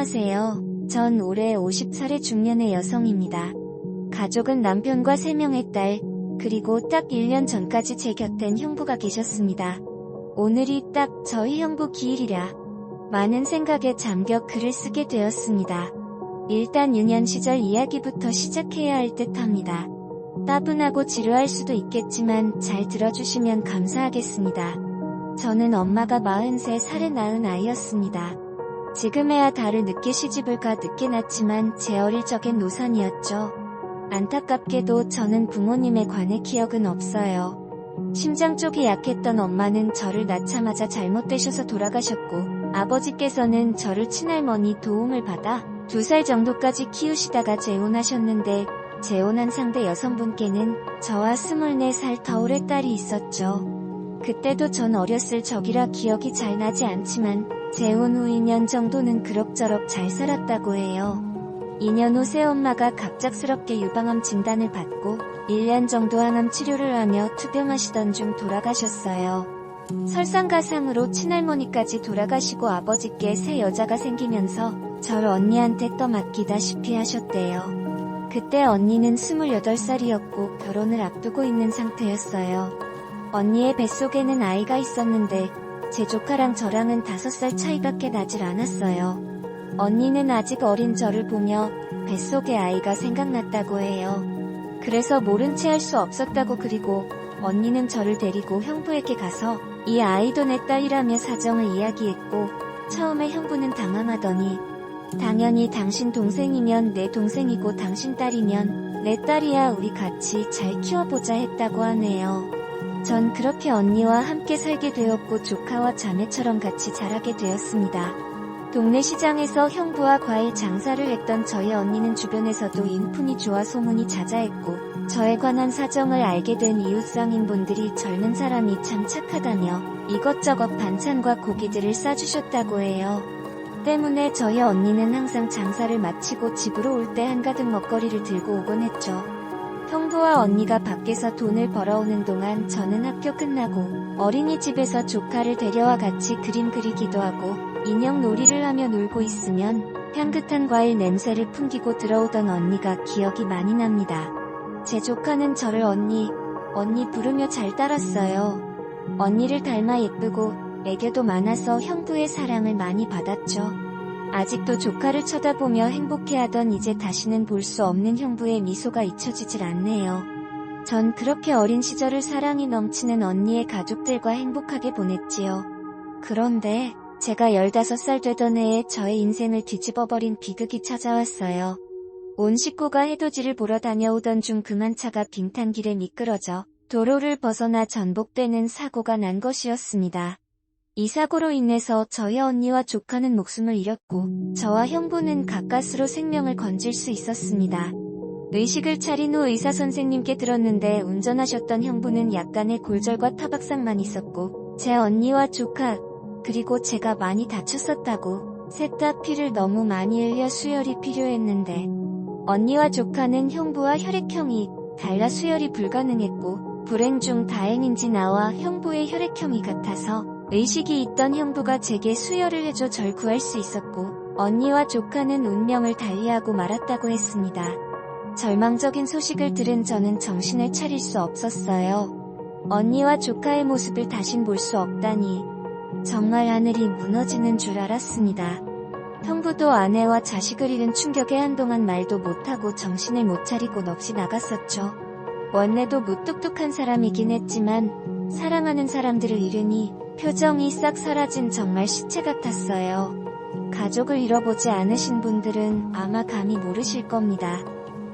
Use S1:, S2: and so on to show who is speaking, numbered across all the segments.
S1: 안녕하세요. 전 올해 50살의 중년의 여성입니다. 가족은 남편과 3명의 딸, 그리고 딱 1년 전까지 제 곁엔 형부가 계셨습니다. 오늘이 딱 저희 형부 기일이라 많은 생각에 잠겨 글을 쓰게 되었습니다. 일단 유년 시절 이야기부터 시작해야 할 듯 합니다. 따분하고 지루할 수도 있겠지만 잘 들어주시면 감사하겠습니다. 저는 엄마가 43살에 낳은 아이였습니다. 지금에야 달을 늦게 시집을 가 늦게 낳지만 제 어릴 적엔 노산이었죠. 안타깝게도 저는 부모님에 관해 기억은 없어요. 심장 쪽이 약했던 엄마는 저를 낳자마자 잘못되셔서 돌아가셨고 아버지께서는 저를 친할머니 도움을 받아 두 살 정도까지 키우시다가 재혼하셨는데 재혼한 상대 여성분께는 저와 24살 더 오래 딸이 있었죠. 그때도 전 어렸을 적이라 기억이 잘 나지 않지만 재혼 후 2년 정도는 그럭저럭 잘 살았다고 해요. 2년 후 새엄마가 갑작스럽게 유방암 진단을 받고 1년 정도 항암 치료를 하며 투병하시던 중 돌아가셨어요. 설상가상으로 친할머니까지 돌아가시고 아버지께 새 여자가 생기면서 절 언니한테 떠맡기다시피 하셨대요. 그때 언니는 28살이었고 결혼을 앞두고 있는 상태였어요. 언니의 뱃속에는 아이가 있었는데 제 조카랑 저랑은 5살 차이밖에 나질 않았어요. 언니는 아직 어린 저를 보며 뱃속의 아이가 생각났다고 해요. 그래서 모른 채 할 수 없었다고 그리고 언니는 저를 데리고 형부에게 가서 이 아이도 내 딸이라며 사정을 이야기했고 처음에 형부는 당황하더니 당연히 당신 동생이면 내 동생이고 당신 딸이면 내 딸이야 우리 같이 잘 키워보자 했다고 하네요. 전 그렇게 언니와 함께 살게 되었고 조카와 자매처럼 같이 자라게 되었습니다. 동네 시장에서 형부와 과일 장사를 했던 저희 언니는 주변에서도 인품이 좋아 소문이 자자했고 저에 관한 사정을 알게 된 이웃 상인분들이 젊은 사람이 참 착하다며 이것저것 반찬과 고기들을 싸주셨다고 해요. 때문에 저희 언니는 항상 장사를 마치고 집으로 올 때 한가득 먹거리를 들고 오곤 했죠. 형부와 언니가 밖에서 돈을 벌어오는 동안 저는 학교 끝나고 어린이집에서 조카를 데려와 같이 그림 그리기도 하고 인형 놀이를 하며 놀고 있으면 향긋한 과일 냄새를 풍기고 들어오던 언니가 기억이 많이 납니다. 제 조카는 저를 언니, 언니 부르며 잘 따랐어요. 언니를 닮아 예쁘고 애교도 많아서 형부의 사랑을 많이 받았죠. 아직도 조카를 쳐다보며 행복해하던 이제 다시는 볼 수 없는 형부의 미소가 잊혀지질 않네요. 전 그렇게 어린 시절을 사랑이 넘치는 언니의 가족들과 행복하게 보냈지요. 그런데 제가 15살 되던 해에 저의 인생을 뒤집어버린 비극이 찾아왔어요. 온 식구가 해돋이를 보러 다녀오던 중 그만 차가 빙탄길에 미끄러져 도로를 벗어나 전복되는 사고가 난 것이었습니다. 이 사고로 인해서 저희 언니와 조카는 목숨을 잃었고 저와 형부는 가까스로 생명을 건질 수 있었습니다. 의식을 차린 후 의사 선생님께 들었는데 운전하셨던 형부는 약간의 골절과 타박상만 있었고 제 언니와 조카 그리고 제가 많이 다쳤었다고 셋 다 피를 너무 많이 흘려 수혈이 필요했는데 언니와 조카는 형부와 혈액형이 달라 수혈이 불가능했고 불행 중 다행인지 나와 형부의 혈액형이 같아서 의식이 있던 형부가 제게 수혈을 해줘 절 구할 수 있었고 언니와 조카는 운명을 달리하고 말았다고 했습니다. 절망적인 소식을 들은 저는 정신을 차릴 수 없었어요. 언니와 조카의 모습을 다신 볼 수 없다니 정말 하늘이 무너지는 줄 알았습니다. 형부도 아내와 자식을 잃은 충격에 한동안 말도 못하고 정신을 못 차리고 넋이 나갔었죠. 원래도 무뚝뚝한 사람이긴 했지만 사랑하는 사람들을 잃으니 표정이 싹 사라진 정말 시체 같았어요. 가족을 잃어보지 않으신 분들은 아마 감히 모르실 겁니다.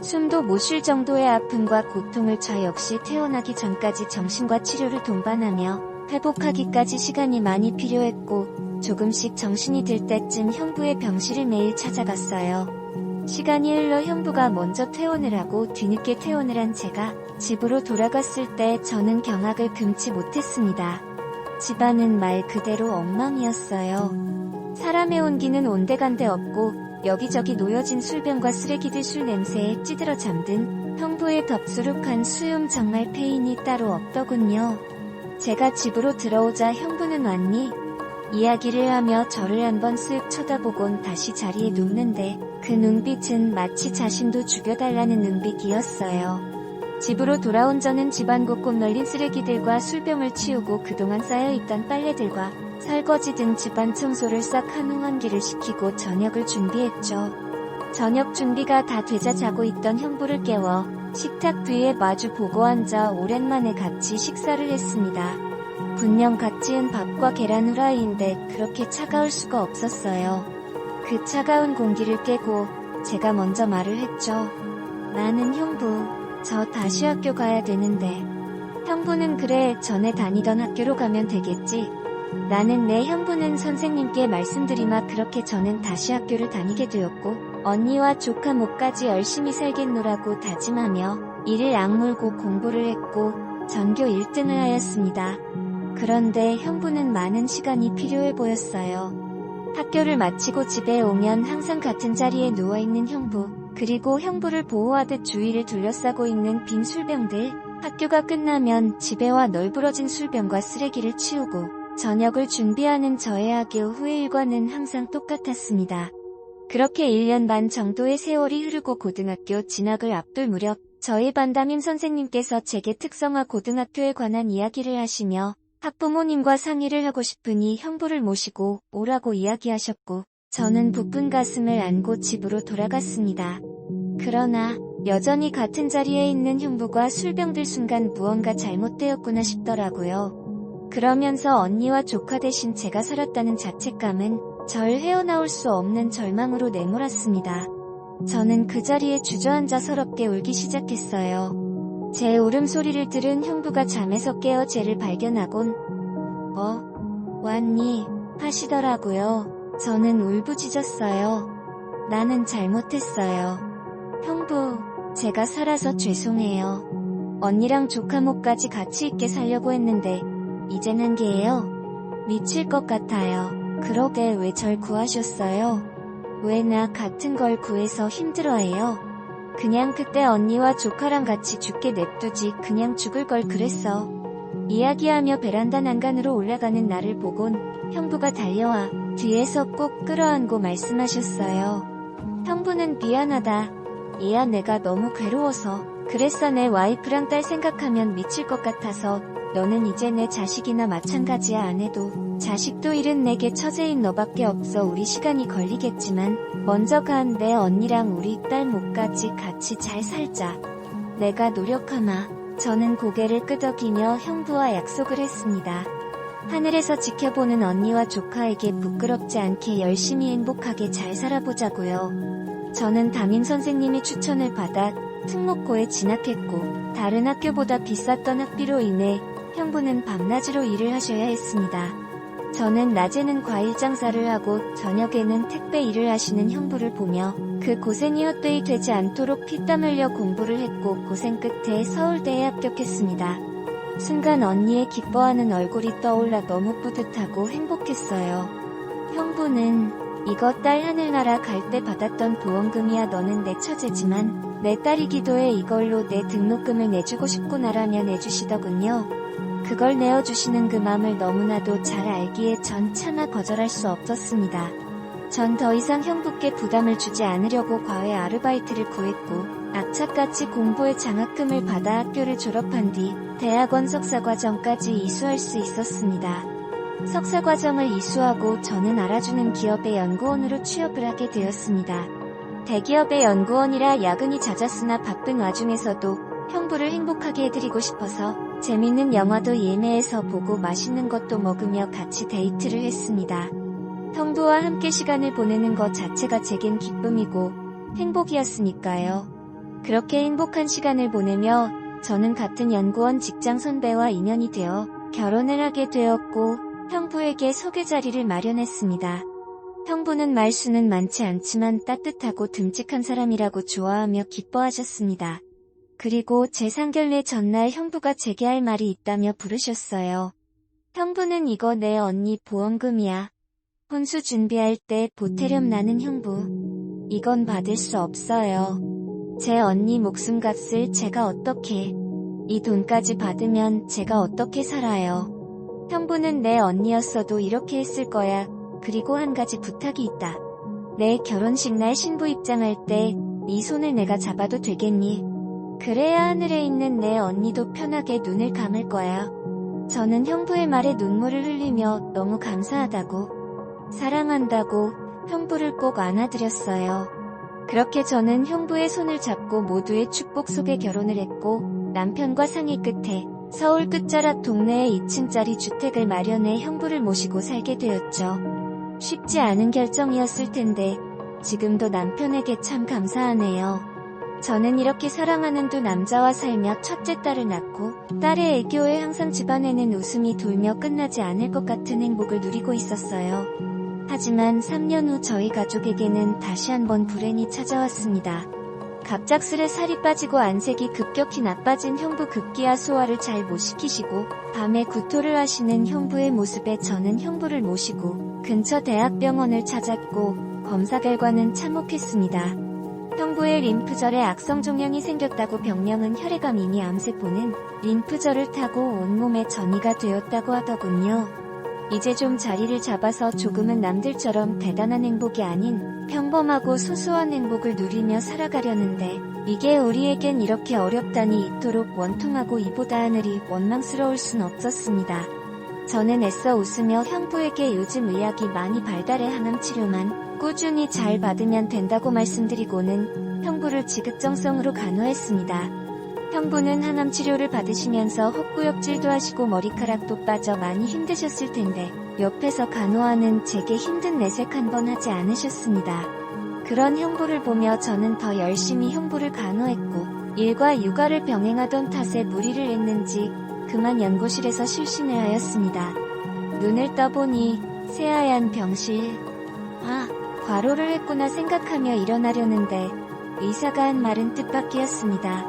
S1: 숨도 못 쉴 정도의 아픔과 고통을 저 역시 태어나기 전까지 정신과 치료를 동반하며 회복하기까지 시간이 많이 필요했고 조금씩 정신이 들 때쯤 형부의 병실을 매일 찾아갔어요. 시간이 흘러 형부가 먼저 퇴원을 하고 뒤늦게 퇴원을 한 제가 집으로 돌아갔을 때 저는 경악을 금치 못했습니다. 집안은 말 그대로 엉망이었어요. 사람의 온기는 온데간데 없고 여기저기 놓여진 술병과 쓰레기들 술 냄새에 찌들어 잠든 형부의 덥수룩한 수염 정말 페인이 따로 없더군요. 제가 집으로 들어오자 형부는 왔니? 이야기를 하며 저를 한번 쓱 쳐다보곤 다시 자리에 눕는데 그 눈빛은 마치 자신도 죽여달라는 눈빛이었어요. 집으로 돌아온 저는 집안 곳곳 널린 쓰레기들과 술병을 치우고 그동안 쌓여있던 빨래들과 설거지 등 집안 청소를 싹 한홍한기를 시키고 저녁을 준비했죠. 저녁 준비가 다 되자 자고 있던 형부를 깨워 식탁 뒤에 마주 보고 앉아 오랜만에 같이 식사를 했습니다. 분명 갓 지은 밥과 계란 후라이인데 그렇게 차가울 수가 없었어요. 그 차가운 공기를 깨고 제가 먼저 말을 했죠. 나는 형부, 저 다시 학교 가야 되는데. 형부는 그래, 전에 다니던 학교로 가면 되겠지. 나는 내 형부는 선생님께 말씀드리마 그렇게 저는 다시 학교를 다니게 되었고, 언니와 조카 목까지 열심히 살겠노라고 다짐하며, 이를 악물고 공부를 했고, 전교 1등을 하였습니다. 그런데 형부는 많은 시간이 필요해 보였어요. 학교를 마치고 집에 오면 항상 같은 자리에 누워있는 형부, 그리고 형부를 보호하듯 주위를 둘러싸고 있는 빈 술병들, 학교가 끝나면 집에 와 널브러진 술병과 쓰레기를 치우고 저녁을 준비하는 저의 학교 후의 일과는 항상 똑같았습니다. 그렇게 1년 반 정도의 세월이 흐르고 고등학교 진학을 앞둘 무렵 저희 반 담임 선생님께서 제게 특성화 고등학교에 관한 이야기를 하시며 학부모님과 상의를 하고 싶으니 형부를 모시고 오라고 이야기하셨고 저는 부푼 가슴을 안고 집으로 돌아갔습니다. 그러나 여전히 같은 자리에 있는 형부가 술병들 순간 무언가 잘못되었구나 싶더라고요. 그러면서 언니와 조카 대신 제가 살았다는 자책감은 절 헤어나올 수 없는 절망으로 내몰았습니다. 저는 그 자리에 주저앉아 서럽게 울기 시작했어요. 제 울음소리를 들은 형부가 잠에서 깨어 쟤를 발견하곤 어? 왔니? 하시더라고요. 저는 울부짖었어요. 나는 잘못했어요. 형부, 제가 살아서 죄송해요. 언니랑 조카목까지 같이 있게 살려고 했는데 이젠 한계예요. 미칠 것 같아요. 그러게 왜 절 구하셨어요? 왜 나 같은 걸 구해서 힘들어해요? 그냥 그때 언니와 조카랑 같이 죽게 냅두지 그냥 죽을 걸 그랬어. 이야기하며 베란다 난간으로 올라가는 나를 보곤 형부가 달려와 뒤에서 꼭 끌어안고 말씀하셨어요. 형부는 미안하다. 얘야 내가 너무 괴로워서 그랬어 내 와이프랑 딸 생각하면 미칠 것 같아서 너는 이제 내 자식이나 마찬가지야 안 해도 자식도 잃은 내게 처제인 너밖에 없어 우리 시간이 걸리겠지만 먼저 간 내 언니랑 우리 딸 목까지 같이 잘 살자. 내가 노력하마. 저는 고개를 끄덕이며 형부와 약속을 했습니다. 하늘에서 지켜보는 언니와 조카에게 부끄럽지 않게 열심히 행복하게 잘 살아보자고요. 저는 담임 선생님의 추천을 받아 특목고에 진학했고 다른 학교보다 비쌌던 학비로 인해 형부는 밤낮으로 일을 하셔야 했습니다. 저는 낮에는 과일 장사를 하고 저녁에는 택배 일을 하시는 형부를 보며 그 고생이 헛되이 되지 않도록 피땀 흘려 공부를 했고 고생 끝에 서울대에 합격했습니다. 순간 언니의 기뻐하는 얼굴이 떠올라 너무 뿌듯하고 행복했어요. 형부는 이거 딸 하늘나라 갈 때 받았던 보험금이야 너는 내 처제지만 내 딸이기도 해 이걸로 내 등록금을 내주고 싶구나라며 내주시더군요. 그걸 내어주시는 그 맘을 너무나도 잘 알기에 전 차마 거절할 수 없었습니다. 전 더 이상 형부께 부담을 주지 않으려고 과외 아르바이트를 구했고 악착같이 공부에 장학금을 받아 학교를 졸업한 뒤 대학원 석사과정까지 이수할 수 있었습니다. 석사과정을 이수하고 저는 알아주는 기업의 연구원으로 취업을 하게 되었습니다. 대기업의 연구원이라 야근이 잦았으나 바쁜 와중에서도 형부를 행복하게 해드리고 싶어서 재밌는 영화도 예매해서 보고 맛있는 것도 먹으며 같이 데이트를 했습니다. 형부와 함께 시간을 보내는 것 자체가 제겐 기쁨이고 행복이었으니까요. 그렇게 행복한 시간을 보내며 저는 같은 연구원 직장 선배와 인연이 되어 결혼을 하게 되었고 형부에게 소개 자리를 마련했습니다. 형부는 말수는 많지 않지만 따뜻하고 듬직한 사람이라고 좋아하며 기뻐하셨습니다. 그리고 제 상견례 전날 형부가 제게 할 말이 있다며 부르셨어요. 형부는 이거 내 언니 보험금이야. 혼수 준비할 때 보태렴 나는 형부. 이건 받을 수 없어요. 제 언니 목숨값을 제가 어떻게, 이 돈까지 받으면 제가 어떻게 살아요. 형부는 내 언니였어도 이렇게 했을 거야. 그리고 한 가지 부탁이 있다. 내 결혼식 날 신부 입장할 때 네 손을 내가 잡아도 되겠니? 그래야 하늘에 있는 내 언니도 편하게 눈을 감을 거야. 저는 형부의 말에 눈물을 흘리며 너무 감사하다고, 사랑한다고 형부를 꼭 안아드렸어요. 그렇게 저는 형부의 손을 잡고 모두의 축복 속에 결혼을 했고, 남편과 상의 끝에 서울 끝자락 동네에 2층짜리 주택을 마련해 형부를 모시고 살게 되었죠. 쉽지 않은 결정이었을 텐데, 지금도 남편에게 참 감사하네요. 저는 이렇게 사랑하는 두 남자와 살며 첫째 딸을 낳고 딸의 애교에 항상 집안에는 웃음이 돌며 끝나지 않을 것 같은 행복을 누리고 있었어요. 하지만 3년 후 저희 가족에게는 다시 한번 불행이 찾아왔습니다. 갑작스레 살이 빠지고 안색이 급격히 나빠진 형부 급기야 소화를 잘 못 시키시고 밤에 구토를 하시는 형부의 모습에 저는 형부를 모시고 근처 대학병원을 찾았고 검사 결과는 참혹했습니다. 형부의 림프절에 악성 종양이 생겼다고 병명은 혈액암 이미 암세포는 림프절을 타고 온몸에 전이가 되었다고 하더군요. 이제 좀 자리를 잡아서 조금은 남들처럼 대단한 행복이 아닌 평범하고 소소한 행복을 누리며 살아가려는데 이게 우리에겐 이렇게 어렵다니 이토록 원통하고 이보다 하늘이 원망스러울 순 없었습니다. 저는 애써 웃으며 형부에게 요즘 의학이 많이 발달해 항암 치료만 꾸준히 잘 받으면 된다고 말씀드리고는 형부를 지극정성으로 간호했습니다. 형부는 항암 치료를 받으시면서 헛구역질도 하시고 머리카락도 빠져 많이 힘드셨을 텐데 옆에서 간호하는 제게 힘든 내색 한 번 하지 않으셨습니다. 그런 형부를 보며 저는 더 열심히 형부를 간호했고 일과 육아를 병행하던 탓에 무리를 했는지 그만 연구실에서 실신을 하였습니다. 눈을 떠보니 새하얀 병실. 아, 과로를 했구나 생각하며 일어나려는데 의사가 한 말은 뜻밖이었습니다.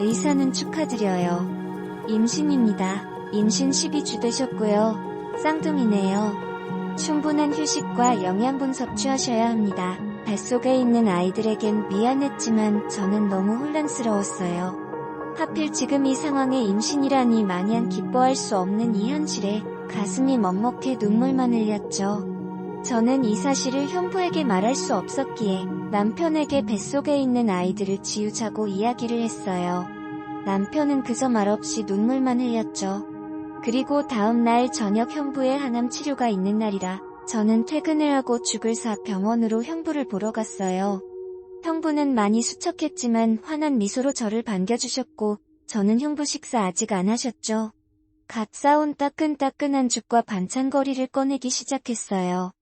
S1: 의사는 축하드려요. 임신입니다. 임신 12주 되셨고요. 쌍둥이네요. 충분한 휴식과 영양분 섭취하셔야 합니다. 뱃속에 있는 아이들에겐 미안했지만 저는 너무 혼란스러웠어요. 하필 지금 이 상황에 임신이라니 마냥 기뻐할 수 없는 이 현실에 가슴이 먹먹해 눈물만 흘렸죠. 저는 이 사실을 형부에게 말할 수 없었기에 남편에게 뱃속에 있는 아이들을 지우자고 이야기를 했어요. 남편은 그저 말없이 눈물만 흘렸죠. 그리고 다음 날 저녁 형부의 항암 치료가 있는 날이라 저는 퇴근을 하고 죽을 사 병원으로 형부를 보러 갔어요. 형부는 많이 수척했지만 환한 미소로 저를 반겨주셨고 저는 형부 식사 아직 안 하셨죠. 갓 싸온 따끈따끈한 죽과 반찬거리를 꺼내기 시작했어요.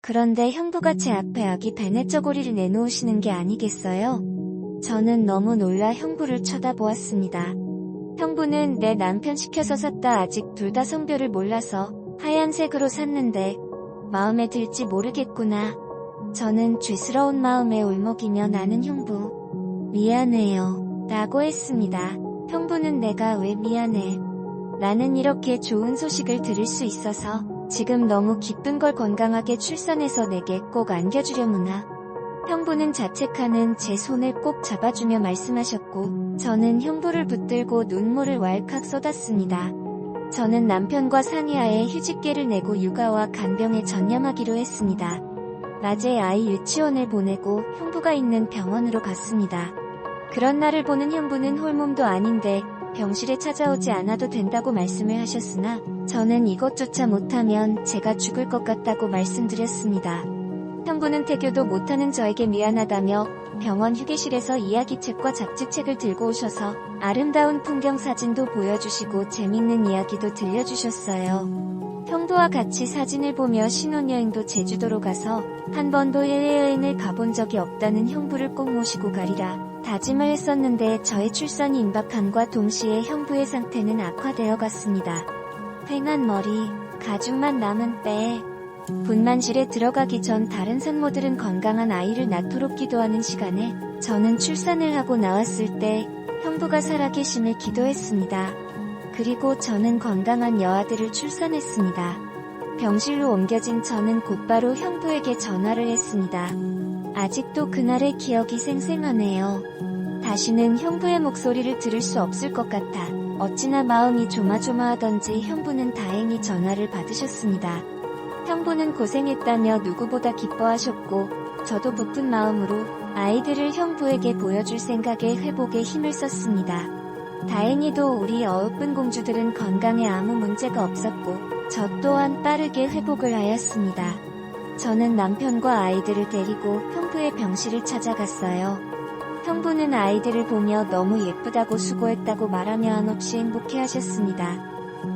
S1: 그런데 형부가 제 앞에 아기 베네쩌고리를 내놓으시는 게 아니겠어요? 저는 너무 놀라 형부를 쳐다보았습니다. 형부는 내 남편 시켜서 샀다 아직 둘 다 성별을 몰라서 하얀색으로 샀는데 마음에 들지 모르겠구나. 저는 죄스러운 마음에 울먹이며 나는 형부. 미안해요. 라고 했습니다. 형부는 내가 왜 미안해. 나는 이렇게 좋은 소식을 들을 수 있어서 지금 너무 기쁜 걸 건강하게 출산해서 내게 꼭 안겨주려무나. 형부는 자책하는 제 손을 꼭 잡아주며 말씀하셨고 저는 형부를 붙들고 눈물을 왈칵 쏟았습니다. 저는 남편과 상의하에 휴직계를 내고 육아와 간병에 전념하기로 했습니다. 낮에 아이 유치원을 보내고 형부가 있는 병원으로 갔습니다. 그런 날을 보는 형부는 홀몸도 아닌데 병실에 찾아오지 않아도 된다고 말씀을 하셨으나 저는 이것조차 못하면 제가 죽을 것 같다고 말씀드렸습니다. 형부는 태교도 못하는 저에게 미안하다며 병원 휴게실에서 이야기책과 잡지책을 들고 오셔서 아름다운 풍경 사진도 보여주시고 재밌는 이야기도 들려주셨어요. 형부와 같이 사진을 보며 신혼여행도 제주도로 가서 한 번도 해외여행을 가본 적이 없다는 형부를 꼭 모시고 가리라 다짐을 했었는데 저의 출산이 임박함과 동시에 형부의 상태는 악화되어 갔습니다. 휑한 머리, 가죽만 남은 배, 분만실에 들어가기 전 다른 산모들은 건강한 아이를 낳도록 기도하는 시간에 저는 출산을 하고 나왔을 때 형부가 살아계심을 기도했습니다. 그리고 저는 건강한 여아들을 출산했습니다. 병실로 옮겨진 저는 곧바로 형부에게 전화를 했습니다. 아직도 그날의 기억이 생생하네요. 다시는 형부의 목소리를 들을 수 없을 것 같아 어찌나 마음이 조마조마하던지 형부는 다행히 전화를 받으셨습니다. 형부는 고생했다며 누구보다 기뻐하셨고 저도 부푼 마음으로 아이들을 형부에게 보여줄 생각에 회복에 힘을 썼습니다. 다행히도 우리 어읍분 공주들은 건강에 아무 문제가 없었고 저 또한 빠르게 회복을 하였습니다. 저는 남편과 아이들을 데리고 형부의 병실을 찾아갔어요. 형부는 아이들을 보며 너무 예쁘다고 수고했다고 말하며 한없이 행복해 하셨습니다.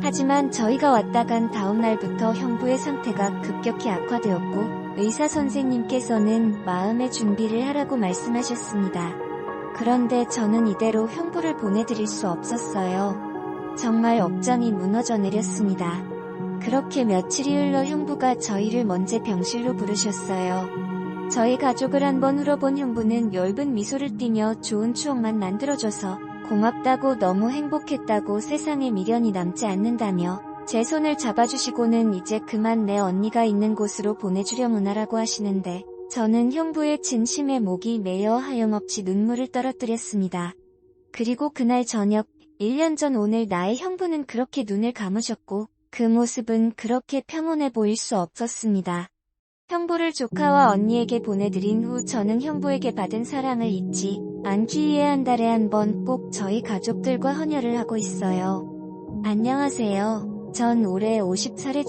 S1: 하지만 저희가 왔다 간 다음 날부터 형부의 상태가 급격히 악화되었고 의사 선생님께서는 마음의 준비를 하라고 말씀하셨습니다. 그런데 저는 이대로 형부를 보내드릴 수 없었어요. 정말 억장이 무너져 내렸습니다. 그렇게 며칠이 흘러 형부가 저희를 먼저 병실로 부르셨어요. 저희 가족을 한번 울어본 형부는 엷은 미소를 띠며 좋은 추억만 만들어줘서 고맙다고 너무 행복했다고 세상에 미련이 남지 않는다며 제 손을 잡아주시고는 이제 그만 내 언니가 있는 곳으로 보내주려무나라고 하시는데 저는 형부의 진심에 목이 메여 하염없이 눈물을 떨어뜨렸습니다. 그리고 그날 저녁 1년 전 오늘 나의 형부는 그렇게 눈을 감으셨고 그 모습은 그렇게 평온해 보일 수 없었습니다. 형부를 조카와 언니에게 보내드린 후 저는 형부에게 받은 사랑을 잊지 않기 위해 한 달에 한 번 꼭 저희 가족들과 헌혈을 하고 있어요. 안녕하세요. 전 올해 50살의